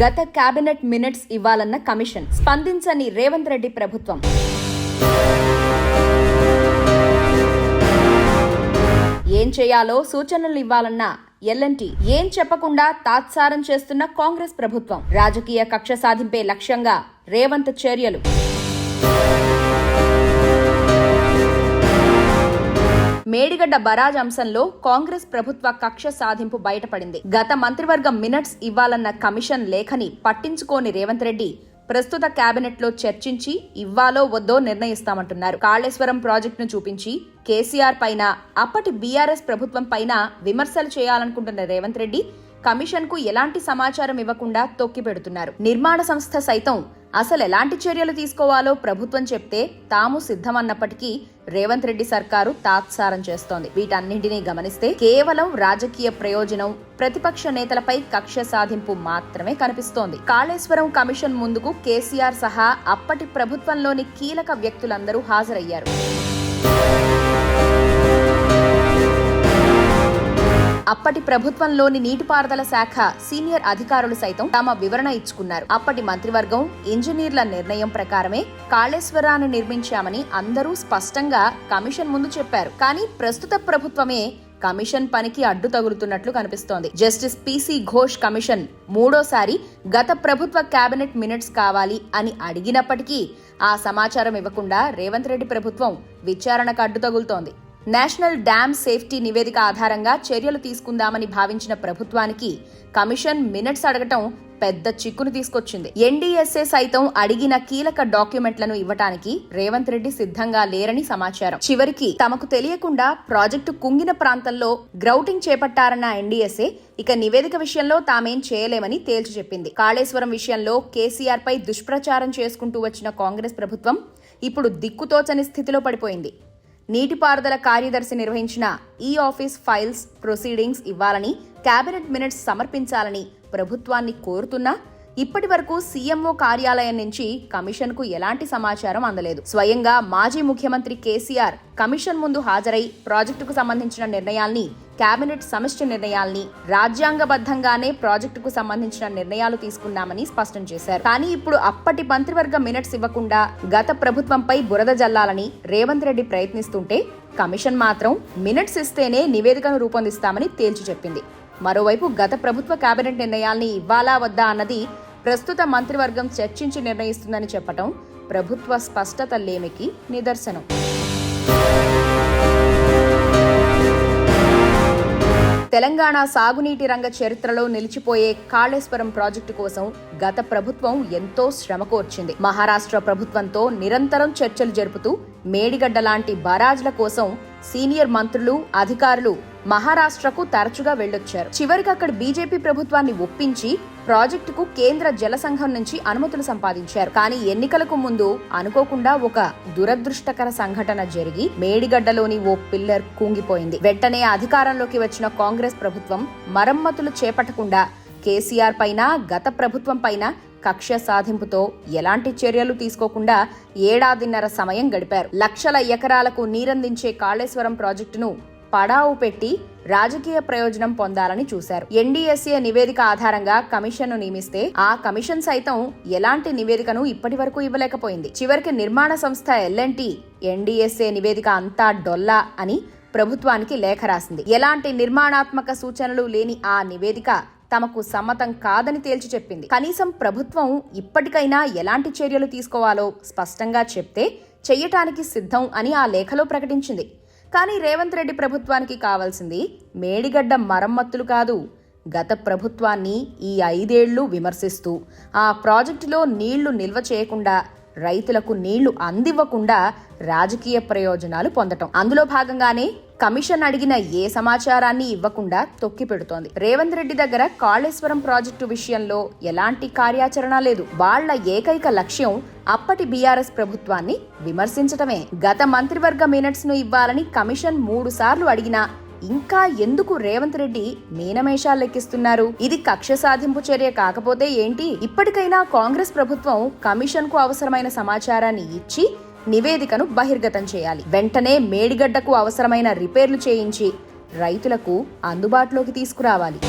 గత cabinet minutes ఇవ్వాలన్న commission. స్పందించని రేవంత్ రెడ్డి ప్రభుత్వం. ఏం చేయాలో సూచనలు ఇవ్వాలన్న ఎల్ఎన్టీ ఏం చెప్పకుండా తాత్సారం చేస్తున్న కాంగ్రెస్ ప్రభుత్వం. రాజకీయ కక్ష సాధింపే లక్ష్యంగా రేవంత్ చర్యలు. మేడిగడ్డ బరాజ్ అంశంలో కాంగ్రెస్ ప్రభుత్వ కక్ష సాధింపు బయటపడింది. గత మంత్రివర్గం మినట్స్ ఇవ్వాలన్న కమిషన్ లేఖని పట్టించుకోని రేవంత్ రెడ్డి ప్రస్తుత కేబినెట్లో చర్చించి ఇవ్వాలో వద్దో నిర్ణయిస్తామంటున్నారు. కాళేశ్వరం ప్రాజెక్టును చూపించి కేసీఆర్ పైన అప్పటి బీఆర్ఎస్ ప్రభుత్వం పైన విమర్శలు చేయాలనుకుంటున్న రేవంత్ రెడ్డి కమిషన్కు ఎలాంటి సమాచారం ఇవ్వకుండా తొక్కిపెడుతున్నారు. నిర్మాణ సంస్థ సైతం అసలు ఎలాంటి చర్యలు తీసుకోవాలో ప్రభుత్వం చెప్తే తాము సిద్ధమన్నప్పటికీ రేవంత్ రెడ్డి సర్కారు తాత్సారం చేస్తోంది. వీటన్నింటినీ గమనిస్తే కేవలం రాజకీయ ప్రయోజనం ప్రతిపక్ష నేతలపై కక్ష సాధింపు మాత్రమే కనిపిస్తోంది. కాళేశ్వరం కమిషన్ ముందుకు కేసీఆర్ సహా అప్పటి ప్రభుత్వంలోని కీలక వ్యక్తులందరూ హాజరయ్యారు. అప్పటి ప్రభుత్వంలోని నీటిపారుదల శాఖ సీనియర్ అధికారులు సైతం తమ వివరణ ఇచ్చుకున్నారు. అప్పటి మంత్రివర్గం ఇంజనీర్ల నిర్ణయం ప్రకారమే కాళేశ్వరాన్ని నిర్మించామని అందరూ స్పష్టంగా కమిషన్ ముందు చెప్పారు. కానీ ప్రస్తుత ప్రభుత్వమే కమిషన్ పనికి అడ్డు తగులుతున్నట్లు కనిపిస్తోంది. జస్టిస్ పిసి ఘోష్ కమిషన్ మూడోసారి గత ప్రభుత్వ కేబినెట్ మినిట్స్ కావాలి అని అడిగినప్పటికీ ఆ సమాచారం ఇవ్వకుండా రేవంత్ రెడ్డి ప్రభుత్వం విచారణకు అడ్డు తగులుతోంది. నేషనల్ డ్యామ్ సేఫ్టీ నివేదిక ఆధారంగా చర్యలు తీసుకుందామని భావించిన ప్రభుత్వానికి కమిషన్ మినిట్స్ అడగటం పెద్ద చిక్కును తీసుకొచ్చింది. ఎన్డీఎస్ఏ సైతం అడిగిన కీలక డాక్యుమెంట్లను ఇవ్వటానికి రేవంత్ రెడ్డి సిద్ధంగా లేరని సమాచారం. చివరికి తమకు తెలియకుండా ప్రాజెక్టు కుంగిన ప్రాంతంలో గ్రౌటింగ్ చేపట్టారన్న ఎన్డీఎస్ఏ ఇక నివేదిక విషయంలో తామేం చేయలేమని తేల్చి చెప్పింది. కాళేశ్వరం విషయంలో కేసీఆర్ పై దుష్ప్రచారం చేసుకుంటూ వచ్చిన కాంగ్రెస్ ప్రభుత్వం ఇప్పుడు దిక్కుతోచని స్థితిలో పడిపోయింది. నీటిపారుదల కార్యదర్శి నిర్వహించిన ఈ ఆఫీస్ ఫైల్స్ ప్రొసీడింగ్స్ ఇవ్వాలని కేబినెట్ మినిట్స్ సమర్పించాలని ప్రభుత్వాన్ని కోరుతున్నా ఇప్పటి వరకు సీఎంఓ కార్యాలయం నుంచి కమిషన్కు ఎలాంటి సమాచారం అందలేదు. స్వయంగా మాజీ ముఖ్యమంత్రి కేసీఆర్ కమిషన్ ముందు హాజరై ప్రాజెక్టుకు సంబంధించిన నిర్ణయాల్ని కేబినెట్ సమిష్టి నిర్ణయాల్ని రాజ్యాంగబద్ధంగానే ప్రాజెక్టుకు సంబంధించిన నిర్ణయాలు తీసుకున్నామని స్పష్టం చేశారు. కానీ ఇప్పుడు అప్పటి మంత్రివర్గ మినిట్స్ ఇవ్వకుండా గత ప్రభుత్వంపై బురద జల్లాలని రేవంత్ రెడ్డి ప్రయత్నిస్తుంటే కమిషన్ మాత్రం మినిట్స్ ఇస్తేనే నివేదికను రూపొందిస్తామని తేల్చి చెప్పింది. మరోవైపు గత ప్రభుత్వ కేబినెట్ నిర్ణయాల్ని ఇవ్వాలా వద్దా అన్నది ప్రస్తుత మంత్రివర్గం చర్చించి నిర్ణయిస్తుందని చెప్పటం ప్రభుత్వ స్పష్టత లేమికి నిదర్శనం. తెలంగాణ సాగునీటి రంగ చరిత్రలో నిలిచిపోయే కాళేశ్వరం ప్రాజెక్టు కోసం గత ప్రభుత్వం ఎంతో శ్రమ కోర్చింది. మహారాష్ట్ర ప్రభుత్వంతో నిరంతరం చర్చలు జరుపుతూ మేడిగడ్డ లాంటి బరాజ్ల కోసం సీనియర్ మంత్రులు అధికారులు మహారాష్ట్రకు తరచుగా వెళ్ళొచ్చారు. చివరికి అక్కడ బీజేపీ ప్రభుత్వాన్ని ఒప్పించి ప్రాజెక్టుకు కేంద్ర జల సంఘం నుంచి అనుమతులు సంపాదించారు. కానీ ఎన్నికలకు ముందు అనుకోకుండా ఒక దురదృష్టకర సంఘటన జరిగి మేడిగడ్డలోని ఓ పిల్లర్ కుంగిపోయింది. వెంటనే అధికారంలోకి వచ్చిన కాంగ్రెస్ ప్రభుత్వం మరమ్మతులు చేపట్టకుండా కేసీఆర్ పైన గత ప్రభుత్వం పైన కక్ష సాధింపుతో ఎలాంటి చర్యలు తీసుకోకుండా ఏడాదిన్నర సమయం గడిపారు. లక్షల ఎకరాలకు నీరందించే కాళేశ్వరం ప్రాజెక్టును పడావు పెట్టి రాజకీయ ప్రయోజనం పొందాలని చూశారు. ఎన్డీఎస్ఏ నివేదిక ఆధారంగా కమిషన్ను నియమిస్తే ఆ కమిషన్ సైతం ఎలాంటి నివేదికను ఇప్పటి వరకు ఇవ్వలేకపోయింది. చివరికి నిర్మాణ సంస్థ ఎల్ఎన్టీ ఎన్డీఎస్ఏ నివేదిక అంతా డొల్లా అని ప్రభుత్వానికి లేఖ రాసింది. ఎలాంటి నిర్మాణాత్మక సూచనలు లేని ఆ నివేదిక తమకు సమ్మతం కాదని తేల్చి చెప్పింది. కనీసం ప్రభుత్వం ఇప్పటికైనా ఎలాంటి చర్యలు తీసుకోవాలో స్పష్టంగా చెప్తే చెయ్యటానికి సిద్ధం అని ఆ లేఖలో ప్రకటించింది. కానీ రేవంత్ రెడ్డి ప్రభుత్వానికి కావాల్సింది మేడిగడ్డ మరమ్మత్తులు కాదు. గత ప్రభుత్వాన్ని ఈ ఐదేళ్ళు విమర్శిస్తూ ఆ ప్రాజెక్టులో నీళ్ళు నిల్వ చేయకుండా రైతులకు నీళ్ళు అందివ్వకుండా రాజకీయ ప్రయోజనాలు పొందటం. అందులో భాగంగానే కమిషన్ అడిగిన ఏ సమాచారాన్ని ఇవ్వకుండా తొక్కి పెడుతోంది. రేవంత్ రెడ్డి దగ్గర కాళేశ్వరం ప్రాజెక్టు విషయంలో ఎలాంటి కార్యాచరణ లేదు. వాళ్ళ ఏకైక లక్ష్యం అప్పటి బీఆర్ఎస్ ప్రభుత్వాన్ని విమర్శించటమే. గత మంత్రివర్గ మినిట్స్ను ఇవ్వాలని కమిషన్ మూడు సార్లు అడిగినా ఇంకా ఎందుకు రేవంత్ రెడ్డి మీనమేషాలు లెక్కిస్తున్నారు? ఇది కక్ష సాధింపు చర్య కాకపోతే ఏంటి? ఇప్పటికైనా కాంగ్రెస్ ప్రభుత్వం కమిషన్కు అవసరమైన సమాచారాన్ని ఇచ్చి నివేదికను బహిర్గతం చేయాలి. వెంటనే మేడిగడ్డకు అవసరమైన రిపేర్లు చేయించి రైతులకు అందుబాటులోకి తీసుకురావాలి.